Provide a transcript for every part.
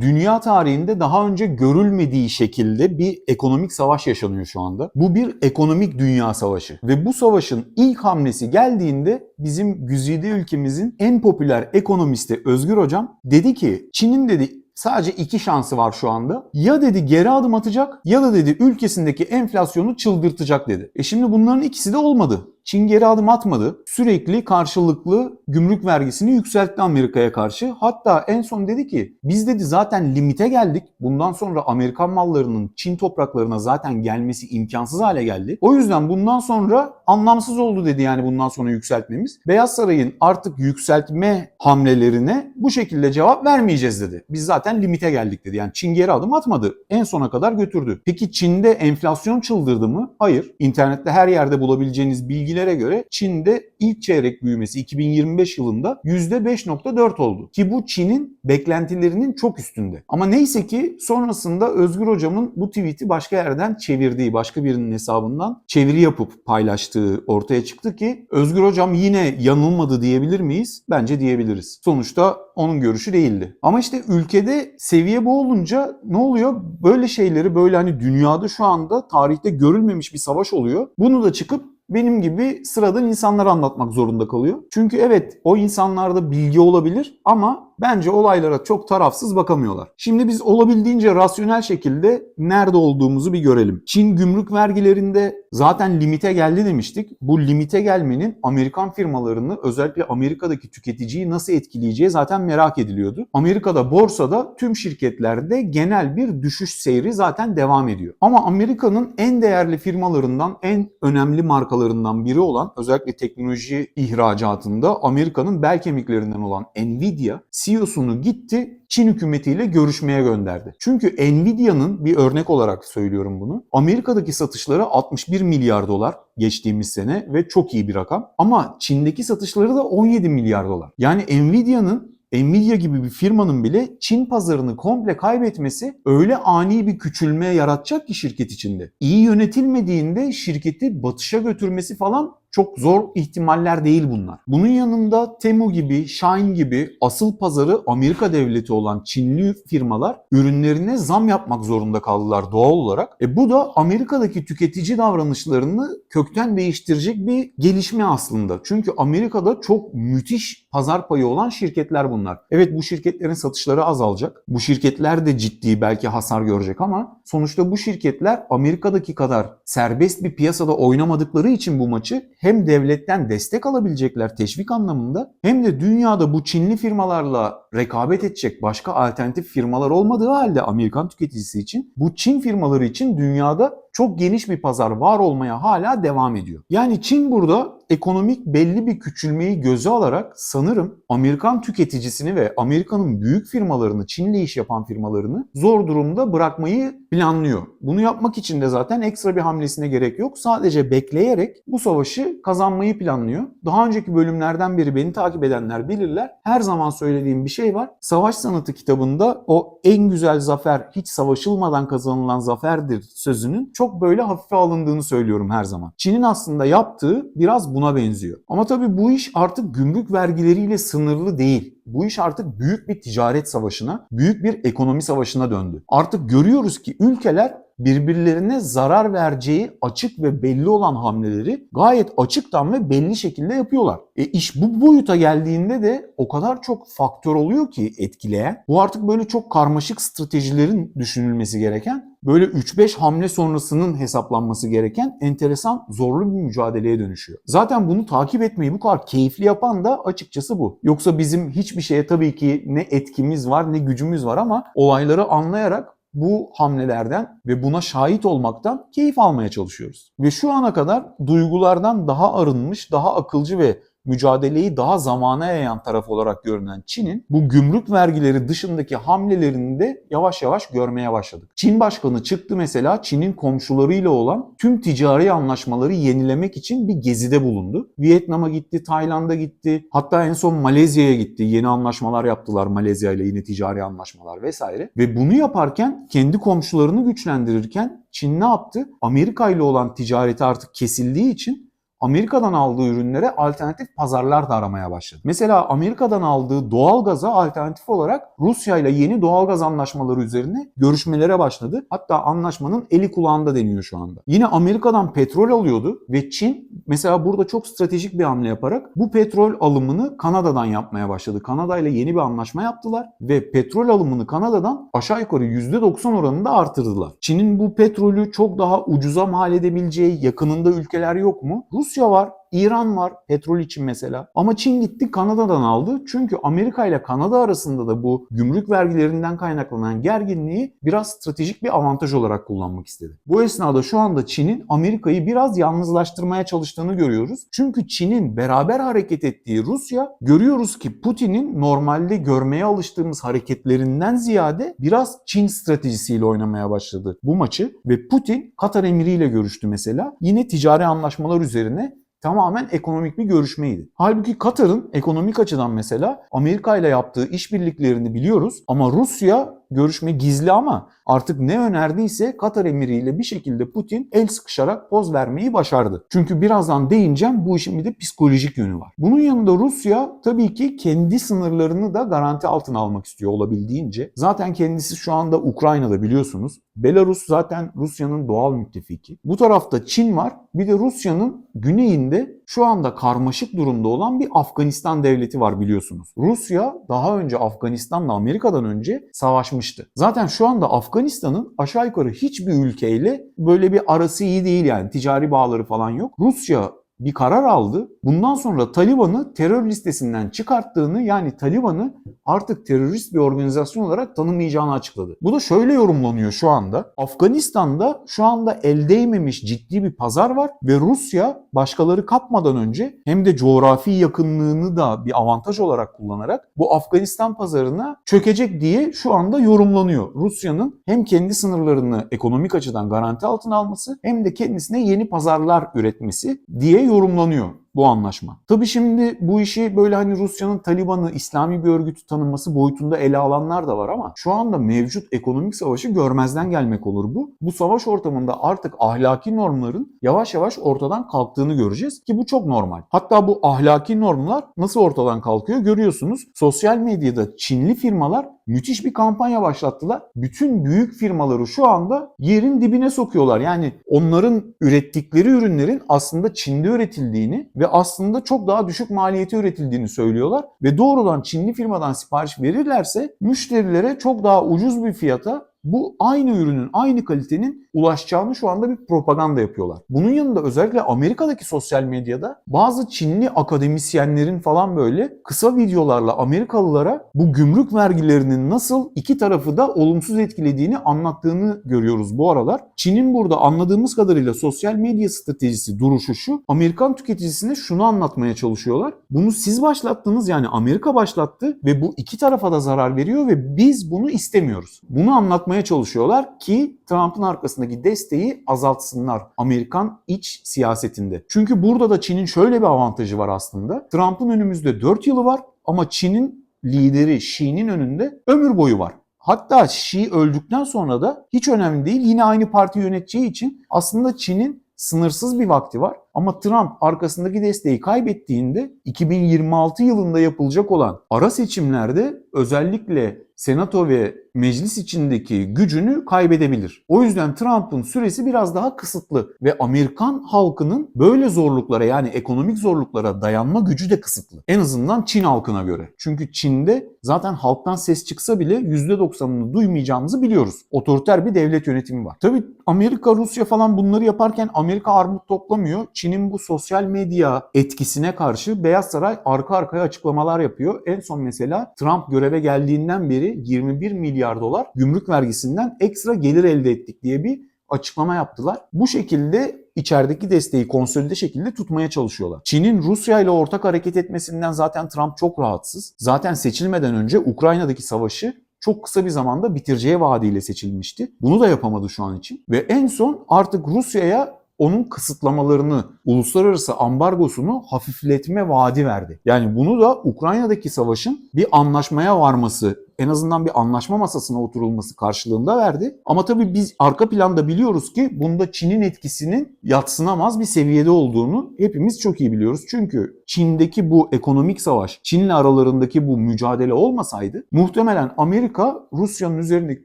Dünya tarihinde daha önce görülmediği şekilde bir ekonomik savaş yaşanıyor şu anda. Bu bir ekonomik dünya savaşı ve bu savaşın ilk hamlesi geldiğinde bizim güzide ülkemizin en popüler ekonomisti Özgür Hocam dedi ki Çin'in dedi Sadece iki şansı var şu anda. Ya dedi geri adım atacak ya da dedi ülkesindeki enflasyonu çıldırtacak dedi. E şimdi bunların ikisi de olmadı. Çin geri adım atmadı. Sürekli karşılıklı gümrük vergisini yükseltti Amerika'ya karşı. Hatta en son dedi ki biz dedi zaten limite geldik. Bundan sonra Amerikan mallarının Çin topraklarına zaten gelmesi imkansız hale geldi. O yüzden bundan sonra anlamsız oldu dedi yani bundan sonra yükseltmemiz. Beyaz Saray'ın artık yükseltme hamlelerine bu şekilde cevap vermeyeceğiz dedi. Biz zaten limite geldik dedi. Yani Çin geri adım atmadı. En sona kadar götürdü. Peki Çin'de enflasyon çıldırdı mı? Hayır. İnternette her yerde bulabileceğiniz bilgilere göre Çin'de ilk çeyrek büyümesi 2025 yılında %5.4 oldu. Ki bu Çin'in beklentilerinin çok üstünde. Ama neyse ki sonrasında Özgür Hocam'ın bu tweet'i başka yerden çevirdiği, başka birinin hesabından çeviri yapıp paylaştığı ortaya çıktı ki Özgür Hocam yine yanılmadı diyebilir miyiz? Bence diyebiliriz. Sonuçta onun görüşü değildi. Ama işte ülkede seviye bu olunca ne oluyor? Böyle şeyleri böyle hani dünyada şu anda tarihte görülmemiş bir savaş oluyor. Bunu da çıkıp benim gibi sıradan insanlara anlatmak zorunda kalıyor. Çünkü evet o insanlarda bilgi olabilir ama bence olaylara çok tarafsız bakamıyorlar. Şimdi biz olabildiğince rasyonel şekilde nerede olduğumuzu bir görelim. Çin gümrük vergilerinde zaten limite geldi demiştik. Bu limite gelmenin Amerikan firmalarını özellikle Amerika'daki tüketiciyi nasıl etkileyeceği zaten merak ediliyordu. Amerika'da borsada tüm şirketlerde genel bir düşüş seyri zaten devam ediyor. Ama Amerika'nın en değerli firmalarından, en önemli markalarından biri olan özellikle teknoloji ihracatında Amerika'nın bel kemiklerinden olan Nvidia CEO'sunu gitti Çin hükümetiyle görüşmeye gönderdi. Çünkü Nvidia'nın bir örnek olarak söylüyorum bunu. Amerika'daki satışları 61 milyar dolar geçtiğimiz sene ve çok iyi bir rakam. Ama Çin'deki satışları da 17 milyar dolar. Yani Nvidia'nın Nvidia gibi bir firmanın bile Çin pazarını komple kaybetmesi öyle ani bir küçülme yaratacak ki şirket içinde. İyi yönetilmediğinde şirketi batışa götürmesi falan çok zor ihtimaller değil bunlar. Bunun yanında Temu gibi, Shine gibi asıl pazarı Amerika devleti olan Çinli firmalar ürünlerine zam yapmak zorunda kaldılar doğal olarak. E bu da Amerika'daki tüketici davranışlarını kökten değiştirecek bir gelişme aslında. Çünkü Amerika'da çok müthiş pazar payı olan şirketler bunlar. Evet bu şirketlerin satışları azalacak. Bu şirketler de ciddi belki hasar görecek ama sonuçta bu şirketler Amerika'daki kadar serbest bir piyasada oynamadıkları için bu maçı hem devletten destek alabilecekler teşvik anlamında hem de dünyada bu Çinli firmalarla rekabet edecek başka alternatif firmalar olmadığı halde Amerikan tüketicisi için bu Çin firmaları için dünyada çok geniş bir pazar var olmaya hala devam ediyor. Yani Çin burada ekonomik belli bir küçülmeyi göze alarak sanırım Amerikan tüketicisini ve Amerika'nın büyük firmalarını, Çin'le iş yapan firmalarını zor durumda bırakmayı planlıyor. Bunu yapmak için de zaten ekstra bir hamlesine gerek yok. Sadece bekleyerek bu savaşı kazanmayı planlıyor. Daha önceki bölümlerden beri beni takip edenler bilirler. Her zaman söylediğim bir şey var. Savaş Sanatı kitabında o en güzel zafer hiç savaşılmadan kazanılan zaferdir sözünün çok böyle hafife alındığını söylüyorum her zaman. Çin'in aslında yaptığı biraz buna benziyor. Ama tabii bu iş artık gümrük vergileriyle sınırlı değil. Bu iş artık büyük bir ticaret savaşına, büyük bir ekonomi savaşına döndü. Artık görüyoruz ki ülkeler birbirlerine zarar vereceği açık ve belli olan hamleleri gayet açıktan ve belli şekilde yapıyorlar. E iş bu boyuta geldiğinde de o kadar çok faktör oluyor ki etkileyen. Bu artık böyle çok karmaşık stratejilerin düşünülmesi gereken, böyle 3-5 hamle sonrasının hesaplanması gereken enteresan, zorlu bir mücadeleye dönüşüyor. Zaten bunu takip etmeyi bu kadar keyifli yapan da açıkçası bu. Yoksa bizim hiçbir şeye tabii ki ne etkimiz var ne gücümüz var ama olayları anlayarak bu hamlelerden ve buna şahit olmaktan keyif almaya çalışıyoruz. Ve şu ana kadar duygulardan daha arınmış, daha akılcı ve mücadeleyi daha zamana yayan taraf olarak görünen Çin'in bu gümrük vergileri dışındaki hamlelerini de yavaş yavaş görmeye başladık. Çin Başkanı çıktı mesela Çin'in komşularıyla olan tüm ticari anlaşmaları yenilemek için bir gezide bulundu. Vietnam'a gitti, Tayland'a gitti, hatta en son Malezya'ya gitti. Yeni anlaşmalar yaptılar Malezya ile yine ticari anlaşmalar vesaire. Ve bunu yaparken kendi komşularını güçlendirirken Çin ne yaptı? Amerika ile olan ticareti artık kesildiği için Amerika'dan aldığı ürünlere alternatif pazarlar da aramaya başladı. Mesela Amerika'dan aldığı doğalgaza alternatif olarak Rusya ile yeni doğalgaz anlaşmaları üzerine görüşmelere başladı. Hatta anlaşmanın eli kulağında deniyor şu anda. Yine Amerika'dan petrol alıyordu ve Çin mesela burada çok stratejik bir hamle yaparak bu petrol alımını Kanada'dan yapmaya başladı. Kanada ile yeni bir anlaşma yaptılar ve petrol alımını Kanada'dan aşağı yukarı %90 oranında artırdılar. Çin'in bu petrolü çok daha ucuza mal edebileceği yakınında ülkeler yok mu? Rusya var, İran var petrol için mesela. Ama Çin gitti Kanada'dan aldı. Çünkü Amerika ile Kanada arasında da bu gümrük vergilerinden kaynaklanan gerginliği biraz stratejik bir avantaj olarak kullanmak istedi. Bu esnada şu anda Çin'in Amerika'yı biraz yalnızlaştırmaya çalıştığını görüyoruz. Çünkü Çin'in beraber hareket ettiği Rusya görüyoruz ki Putin'in normalde görmeye alıştığımız hareketlerinden ziyade biraz Çin stratejisiyle oynamaya başladı bu maçı ve Putin Katar emiriyle görüştü mesela. Yine ticari anlaşmalar üzerine tamamen ekonomik bir görüşmeydi. Halbuki Katar'ın ekonomik açıdan mesela Amerika ile yaptığı işbirliklerini biliyoruz ama Rusya görüşme gizli ama artık ne önerdiyse Katar emiriyle bir şekilde Putin el sıkışarak poz vermeyi başardı. Çünkü birazdan değineceğim bu işin bir de psikolojik yönü var. Bunun yanında Rusya tabii ki kendi sınırlarını da garanti altına almak istiyor olabildiğince. Zaten kendisi şu anda Ukrayna'da biliyorsunuz. Belarus zaten Rusya'nın doğal müttefiki. Bu tarafta Çin var. Bir de Rusya'nın güneyinde şu anda karmaşık durumda olan bir Afganistan devleti var biliyorsunuz. Rusya daha önce Afganistan'la Amerika'dan önce savaşmıştı. Zaten şu anda Afganistan'ın aşağı yukarı hiçbir ülkeyle böyle bir arası iyi değil yani ticari bağları falan yok. Rusya bir karar aldı. Bundan sonra Taliban'ı terör listesinden çıkarttığını yani Taliban'ı artık terörist bir organizasyon olarak tanımayacağını açıkladı. Bu da şöyle yorumlanıyor şu anda. Afganistan'da şu anda el değmemiş ciddi bir pazar var ve Rusya başkaları kapmadan önce hem de coğrafi yakınlığını da bir avantaj olarak kullanarak bu Afganistan pazarına çökecek diye şu anda yorumlanıyor. Rusya'nın hem kendi sınırlarını ekonomik açıdan garanti altına alması hem de kendisine yeni pazarlar üretmesi diye yorumlanıyor bu anlaşma. Tabii şimdi bu işi böyle hani Rusya'nın Taliban'ı İslami bir örgütü tanınması boyutunda ele alanlar da var ama şu anda mevcut ekonomik savaşı görmezden gelmek olur bu. Bu savaş ortamında artık ahlaki normların yavaş yavaş ortadan kalktığını göreceğiz ki bu çok normal. Hatta bu ahlaki normlar nasıl ortadan kalkıyor görüyorsunuz. Sosyal medyada Çinli firmalar müthiş bir kampanya başlattılar. Bütün büyük firmaları şu anda yerin dibine sokuyorlar. Yani onların ürettikleri ürünlerin aslında Çin'de üretildiğini aslında çok daha düşük maliyete üretildiğini söylüyorlar. Ve doğrudan Çinli firmadan sipariş verirlerse müşterilere çok daha ucuz bir fiyata bu aynı ürünün, aynı kalitenin ulaşacağını şu anda bir propaganda yapıyorlar. Bunun yanında özellikle Amerika'daki sosyal medyada bazı Çinli akademisyenlerin falan böyle kısa videolarla Amerikalılara bu gümrük vergilerinin nasıl iki tarafı da olumsuz etkilediğini anlattığını görüyoruz bu aralar. Çin'in burada anladığımız kadarıyla sosyal medya stratejisi duruşu şu. Amerikan tüketicisine şunu anlatmaya çalışıyorlar. Bunu siz başlattınız yani Amerika başlattı ve bu iki tarafa da zarar veriyor ve biz bunu istemiyoruz. Bunu anlatmaya yapmaya çalışıyorlar ki Trump'ın arkasındaki desteği azaltsınlar Amerikan iç siyasetinde. Çünkü burada da Çin'in şöyle bir avantajı var aslında. Trump'ın önümüzde 4 yılı var ama Çin'in lideri Xi'nin önünde ömür boyu var. Hatta Xi öldükten sonra da hiç önemli değil yine aynı parti yöneteceği için aslında Çin'in sınırsız bir vakti var. Ama Trump arkasındaki desteği kaybettiğinde 2026 yılında yapılacak olan ara seçimlerde özellikle senato ve meclis içindeki gücünü kaybedebilir. O yüzden Trump'ın süresi biraz daha kısıtlı ve Amerikan halkının böyle zorluklara yani ekonomik zorluklara dayanma gücü de kısıtlı. En azından Çin halkına göre. Çünkü Çin'de zaten halktan ses çıksa bile %90'ını duymayacağımızı biliyoruz. Otoriter bir devlet yönetimi var. Tabii Amerika, Rusya falan bunları yaparken Amerika armut toplamıyor. Çin'in bu sosyal medya etkisine karşı Beyaz Saray arka arkaya açıklamalar yapıyor. En son mesela Trump göreve geldiğinden beri 21 milyar dolar gümrük vergisinden ekstra gelir elde ettik diye bir açıklama yaptılar. Bu şekilde içerideki desteği konsolide şekilde tutmaya çalışıyorlar. Çin'in Rusya ile ortak hareket etmesinden zaten Trump çok rahatsız. Zaten seçilmeden önce Ukrayna'daki savaşı çok kısa bir zamanda bitireceği vaadiyle seçilmişti. Bunu da yapamadı şu an için. Ve en son artık Rusya'ya onun kısıtlamalarını, uluslararası ambargosunu hafifletme vaadi verdi. Yani bunu da Ukrayna'daki savaşın bir anlaşmaya varması en azından bir anlaşma masasına oturulması karşılığında verdi. Ama tabii biz arka planda biliyoruz ki bunda Çin'in etkisinin yatsınamaz bir seviyede olduğunu hepimiz çok iyi biliyoruz. Çünkü Çin'deki bu ekonomik savaş, Çin'le aralarındaki bu mücadele olmasaydı muhtemelen Amerika Rusya'nın üzerindeki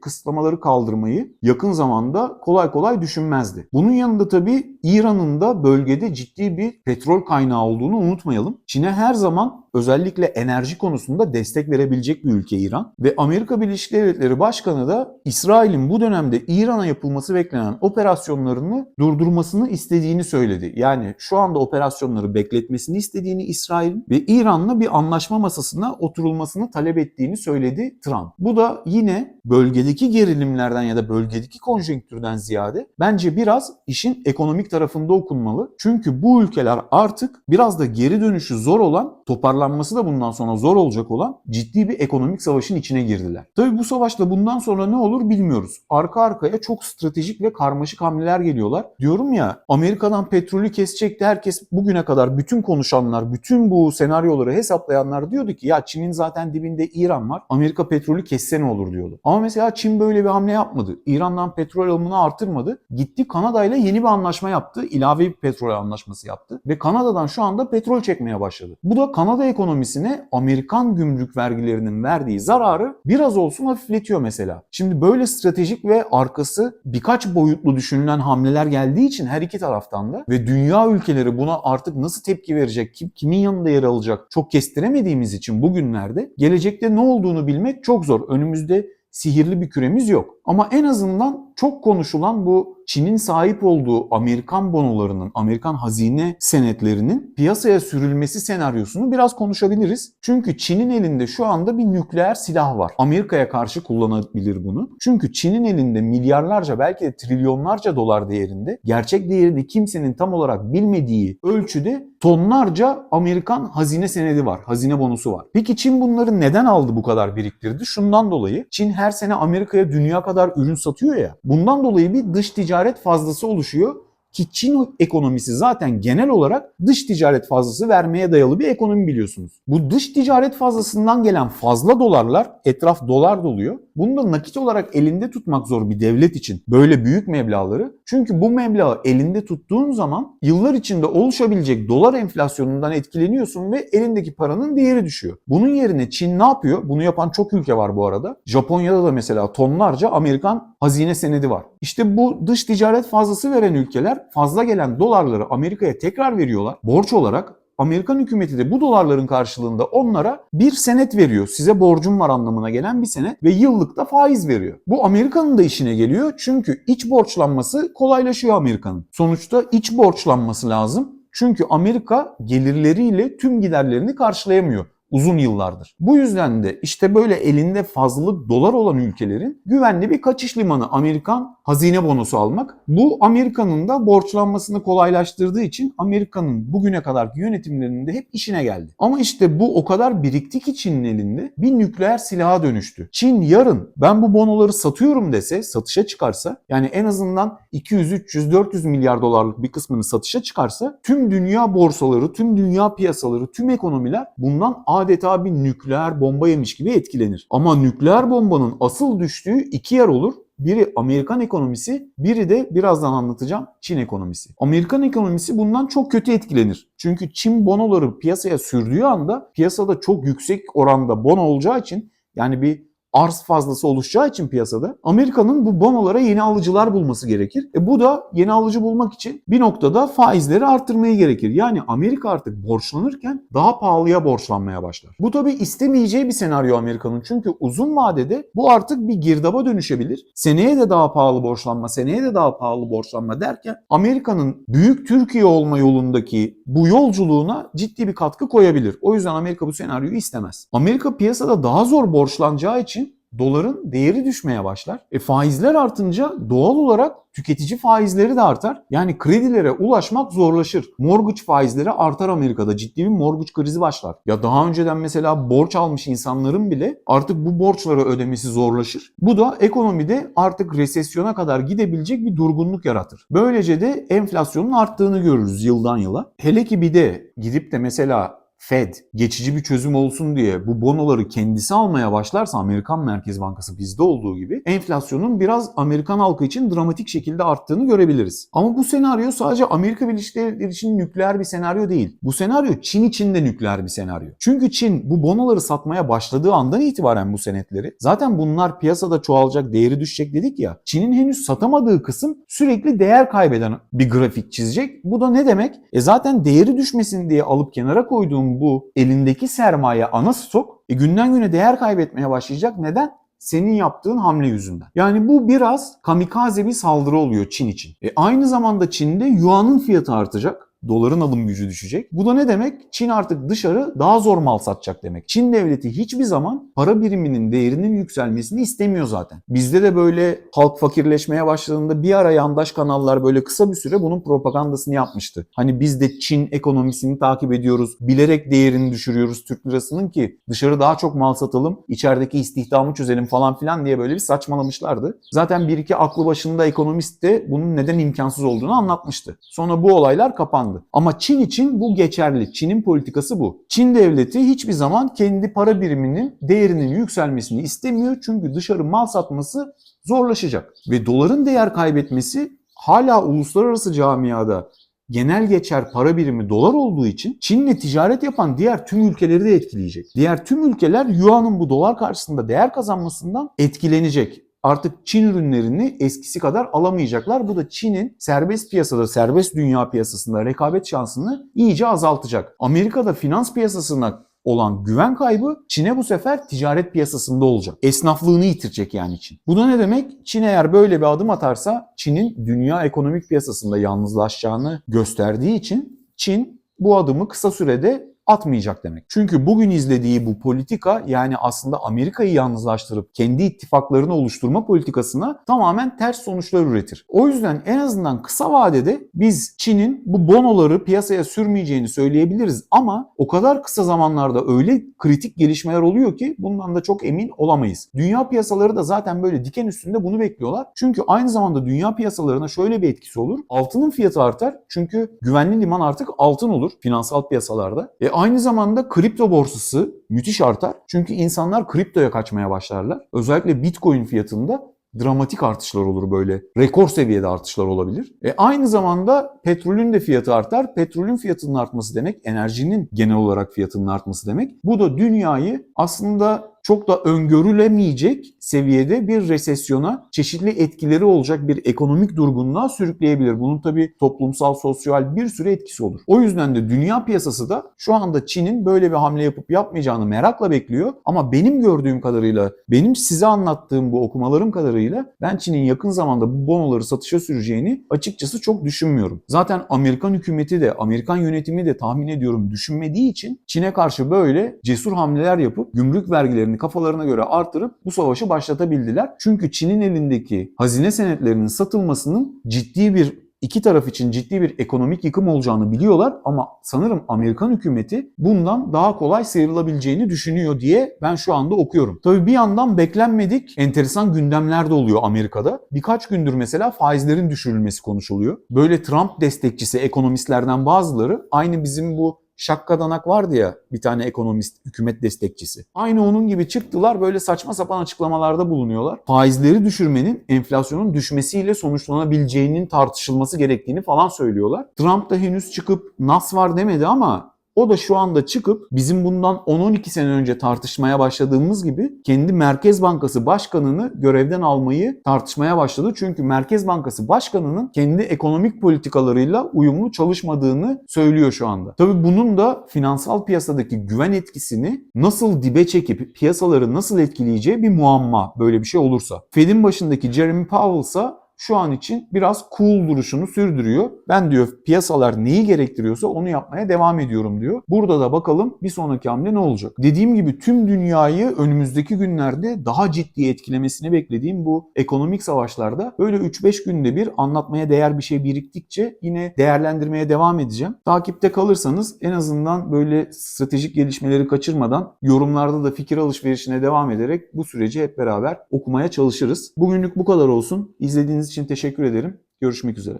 kısıtlamaları kaldırmayı yakın zamanda kolay kolay düşünmezdi. Bunun yanında tabii İran'ın da bölgede ciddi bir petrol kaynağı olduğunu unutmayalım. Çin'e her zaman özellikle enerji konusunda destek verebilecek bir ülke İran ve Amerika Birleşik Devletleri Başkanı da İsrail'in bu dönemde İran'a yapılması beklenen operasyonlarını durdurmasını istediğini söyledi. Yani şu anda operasyonları bekletmesini istediğini İsrail'in ve İran'la bir anlaşma masasına oturulmasını talep ettiğini söyledi Trump. Bu da yine bölgedeki gerilimlerden ya da bölgedeki konjonktürden ziyade bence biraz işin ekonomik tarafında okunmalı. Çünkü bu ülkeler artık biraz da geri dönüşü zor olan, toparlanması da bundan sonra zor olacak olan ciddi bir ekonomik savaşın içine girdiler. Tabii bu savaşta bundan sonra ne olur bilmiyoruz. Arka arkaya çok stratejik ve karmaşık hamleler geliyorlar. Diyorum ya Amerika'dan petrolü kesecekti herkes bugüne kadar bütün konuşanlar, bütün bu senaryoları hesaplayanlar diyordu ki ya Çin'in zaten dibinde İran var. Amerika petrolü kesse ne olur diyordu. Ama mesela Çin böyle bir hamle yapmadı. İran'dan petrol alımını artırmadı. Gitti Kanada ile yeni bir anlaşma yaptı. İlave bir petrol anlaşması yaptı. Ve Kanada'dan şu anda petrol çekmeye başladı. Bu da Kanada ekonomisine Amerikan gümrük vergilerinin verdiği zararı biraz olsun hafifletiyor mesela. Şimdi böyle stratejik ve arkası birkaç boyutlu düşünülen hamleler geldiği için her iki taraftan da ve dünya ülkeleri buna artık nasıl tepki verecek, kim, kimin yanında yer alacak çok kestiremediğimiz için bugünlerde gelecekte ne olduğunu bilmek çok zor. Önümüzde sihirli bir küremiz yok. Ama en azından çok konuşulan bu Çin'in sahip olduğu Amerikan bonolarının, Amerikan hazine senetlerinin piyasaya sürülmesi senaryosunu biraz konuşabiliriz. Çünkü Çin'in elinde şu anda bir nükleer silah var. Amerika'ya karşı kullanabilir bunu. Çünkü Çin'in elinde milyarlarca belki de trilyonlarca dolar değerinde gerçek değerini kimsenin tam olarak bilmediği ölçüde tonlarca Amerikan hazine senedi var. Hazine bonusu var. Peki Çin bunları neden aldı bu kadar biriktirdi? Şundan dolayı Çin her sene Amerika'ya dünya kadar ürün satıyor ya. Bundan dolayı bir dış ticaret fazlası oluşuyor ki Çin ekonomisi zaten genel olarak dış ticaret fazlası vermeye dayalı bir ekonomi biliyorsunuz. Bu dış ticaret fazlasından gelen fazla dolarlar etraf dolar doluyor. Bunu da nakit olarak elinde tutmak zor bir devlet için böyle büyük meblağları. Çünkü bu meblağı elinde tuttuğun zaman yıllar içinde oluşabilecek dolar enflasyonundan etkileniyorsun ve elindeki paranın değeri düşüyor. Bunun yerine Çin ne yapıyor? Bunu yapan çok ülke var bu arada. Japonya'da da mesela tonlarca Amerikan hazine senedi var. İşte bu dış ticaret fazlası veren ülkeler fazla gelen dolarları Amerika'ya tekrar veriyorlar. Borç olarak Amerikan hükümeti de bu dolarların karşılığında onlara bir senet veriyor. Size borcum var anlamına gelen bir senet ve yıllık da faiz veriyor. Bu Amerika'nın da işine geliyor çünkü iç borçlanması kolaylaşıyor Amerika'nın. Sonuçta iç borçlanması lazım. Çünkü Amerika gelirleriyle tüm giderlerini karşılayamıyor uzun yıllardır. Bu yüzden de işte böyle elinde fazlalık dolar olan ülkelerin güvenli bir kaçış limanı Amerikan hazine bonosu almak. Bu Amerika'nın da borçlanmasını kolaylaştırdığı için Amerika'nın bugüne kadarki yönetimlerinin de hep işine geldi. Ama işte bu o kadar birikti ki Çin'in elinde bir nükleer silaha dönüştü. Çin yarın ben bu bonoları satıyorum dese, satışa çıkarsa yani en azından 200, 300, 400 milyar dolarlık bir kısmını satışa çıkarsa tüm dünya borsaları, tüm dünya piyasaları, tüm ekonomiler bundan adeta bir nükleer bomba yemiş gibi etkilenir. Ama nükleer bombanın asıl düştüğü iki yer olur. Biri Amerikan ekonomisi, biri de birazdan anlatacağım Çin ekonomisi. Amerikan ekonomisi bundan çok kötü etkilenir. Çünkü Çin bonoları piyasaya sürdüğü anda piyasada çok yüksek oranda bono olacağı için yani bir arz fazlası oluşacağı için piyasada Amerika'nın bu bonolara yeni alıcılar bulması gerekir. E bu da yeni alıcı bulmak için bir noktada faizleri arttırmayı gerekir. Yani Amerika artık borçlanırken daha pahalıya borçlanmaya başlar. Bu tabi istemeyeceği bir senaryo Amerika'nın. Çünkü uzun vadede bu artık bir girdaba dönüşebilir. Seneye de daha pahalı borçlanma, seneye de daha pahalı borçlanma derken Amerika'nın büyük Türkiye olma yolundaki bu yolculuğuna ciddi bir katkı koyabilir. O yüzden Amerika bu senaryoyu istemez. Amerika piyasada daha zor borçlanacağı için doların değeri düşmeye başlar. E faizler artınca doğal olarak tüketici faizleri de artar. Yani kredilere ulaşmak zorlaşır. Mortgage faizleri artar Amerika'da. Ciddi bir mortgage krizi başlar. Ya daha önceden mesela borç almış insanların bile artık bu borçları ödemesi zorlaşır. Bu da ekonomide artık resesyona kadar gidebilecek bir durgunluk yaratır. Böylece de enflasyonun arttığını görürüz yıldan yıla. Hele ki bir de gidip de mesela Fed geçici bir çözüm olsun diye bu bonoları kendisi almaya başlarsa Amerikan Merkez Bankası bizde olduğu gibi enflasyonun biraz Amerikan halkı için dramatik şekilde arttığını görebiliriz. Ama bu senaryo sadece Amerika Birleşik Devletleri için nükleer bir senaryo değil. Bu senaryo Çin için de nükleer bir senaryo. Çünkü Çin bu bonoları satmaya başladığı andan itibaren bu senetleri zaten bunlar piyasada çoğalacak, değeri düşecek dedik ya. Çin'in henüz satamadığı kısım sürekli değer kaybeden bir grafik çizecek. Bu da ne demek? E zaten değeri düşmesin diye alıp kenara koyduğum bu elindeki sermaye ana stok e günden güne değer kaybetmeye başlayacak. Neden? senin yaptığın hamle yüzünden. Yani bu biraz kamikaze bir saldırı oluyor Çin için. E aynı zamanda Çin'de yuanın fiyatı artacak. Doların alım gücü düşecek. Bu da ne demek? Çin artık dışarı daha zor mal satacak demek. Çin devleti hiçbir zaman para biriminin değerinin yükselmesini istemiyor zaten. Bizde de böyle halk fakirleşmeye başladığında bir ara yandaş kanallar böyle kısa bir süre bunun propagandasını yapmıştı. Hani biz de Çin ekonomisini takip ediyoruz. Bilerek değerini düşürüyoruz Türk lirasının ki dışarı daha çok mal satalım, içerideki istihdamı çözelim falan filan diye böyle bir saçmalamışlardı. Zaten bir iki aklı başında ekonomist de bunun neden imkansız olduğunu anlatmıştı. Sonra bu olaylar kapandı. Ama Çin için bu geçerli. Çin'in politikası bu. Çin devleti hiçbir zaman kendi para biriminin değerinin yükselmesini istemiyor. Çünkü dışarı mal satması zorlaşacak. Ve doların değer kaybetmesi hala uluslararası camiada genel geçer para birimi dolar olduğu için Çin'le ticaret yapan diğer tüm ülkeleri de etkileyecek. Diğer tüm ülkeler yuanın bu dolar karşısında değer kazanmasından etkilenecek artık Çin ürünlerini eskisi kadar alamayacaklar. Bu da Çin'in serbest piyasada, serbest dünya piyasasında rekabet şansını iyice azaltacak. Amerika'da finans piyasasına olan güven kaybı Çin'e bu sefer ticaret piyasasında olacak. Esnaflığını yitirecek yani Çin. Bu da ne demek? Çin eğer böyle bir adım atarsa Çin'in dünya ekonomik piyasasında yalnızlaşacağını gösterdiği için Çin bu adımı kısa sürede atmayacak demek. Çünkü bugün izlediği bu politika yani aslında Amerika'yı yalnızlaştırıp kendi ittifaklarını oluşturma politikasına tamamen ters sonuçlar üretir. O yüzden en azından kısa vadede biz Çin'in bu bonoları piyasaya sürmeyeceğini söyleyebiliriz ama o kadar kısa zamanlarda öyle kritik gelişmeler oluyor ki bundan da çok emin olamayız. Dünya piyasaları da zaten böyle diken üstünde bunu bekliyorlar. Çünkü aynı zamanda dünya piyasalarına şöyle bir etkisi olur. Altının fiyatı artar. Çünkü güvenli liman artık altın olur finansal piyasalarda. E Aynı zamanda kripto borsası müthiş artar. Çünkü insanlar kriptoya kaçmaya başlarlar. Özellikle Bitcoin fiyatında dramatik artışlar olur böyle. Rekor seviyede artışlar olabilir. E aynı zamanda petrolün de fiyatı artar. Petrolün fiyatının artması demek enerjinin genel olarak fiyatının artması demek. Bu da dünyayı aslında çok da öngörülemeyecek seviyede bir resesyona çeşitli etkileri olacak bir ekonomik durgunluğa sürükleyebilir. Bunun tabi toplumsal, sosyal bir sürü etkisi olur. O yüzden de dünya piyasası da şu anda Çin'in böyle bir hamle yapıp yapmayacağını merakla bekliyor. Ama benim gördüğüm kadarıyla, benim size anlattığım bu okumalarım kadarıyla ben Çin'in yakın zamanda bu bonoları satışa süreceğini açıkçası çok düşünmüyorum. Zaten Amerikan hükümeti de, Amerikan yönetimi de tahmin ediyorum düşünmediği için Çin'e karşı böyle cesur hamleler yapıp gümrük vergilerini kafalarına göre artırıp bu savaşı başlatabildiler. Çünkü Çin'in elindeki hazine senetlerinin satılmasının ciddi bir iki taraf için ciddi bir ekonomik yıkım olacağını biliyorlar ama sanırım Amerikan hükümeti bundan daha kolay sıyrılabileceğini düşünüyor diye ben şu anda okuyorum. Tabii bir yandan beklenmedik enteresan gündemler de oluyor Amerika'da. Birkaç gündür mesela faizlerin düşürülmesi konuşuluyor. Böyle Trump destekçisi ekonomistlerden bazıları aynı bizim bu Şakkadanak vardı ya bir tane ekonomist, hükümet destekçisi. Aynı onun gibi çıktılar böyle saçma sapan açıklamalarda bulunuyorlar. Faizleri düşürmenin enflasyonun düşmesiyle sonuçlanabileceğinin tartışılması gerektiğini falan söylüyorlar. Trump da henüz çıkıp nas var demedi ama o da şu anda çıkıp bizim bundan 10-12 sene önce tartışmaya başladığımız gibi kendi Merkez Bankası Başkanı'nı görevden almayı tartışmaya başladı. Çünkü Merkez Bankası Başkanı'nın kendi ekonomik politikalarıyla uyumlu çalışmadığını söylüyor şu anda. Tabii bunun da finansal piyasadaki güven etkisini nasıl dibe çekip piyasaları nasıl etkileyeceği bir muamma böyle bir şey olursa. Fed'in başındaki Jeremy Powell ise şu an için biraz cool duruşunu sürdürüyor. Ben diyor piyasalar neyi gerektiriyorsa onu yapmaya devam ediyorum diyor. Burada da bakalım bir sonraki hamle ne olacak? Dediğim gibi tüm dünyayı önümüzdeki günlerde daha ciddi etkilemesini beklediğim bu ekonomik savaşlarda böyle 3-5 günde bir anlatmaya değer bir şey biriktikçe yine değerlendirmeye devam edeceğim. Takipte kalırsanız en azından böyle stratejik gelişmeleri kaçırmadan yorumlarda da fikir alışverişine devam ederek bu süreci hep beraber okumaya çalışırız. Bugünlük bu kadar olsun. İzlediğiniz için teşekkür ederim. Görüşmek üzere.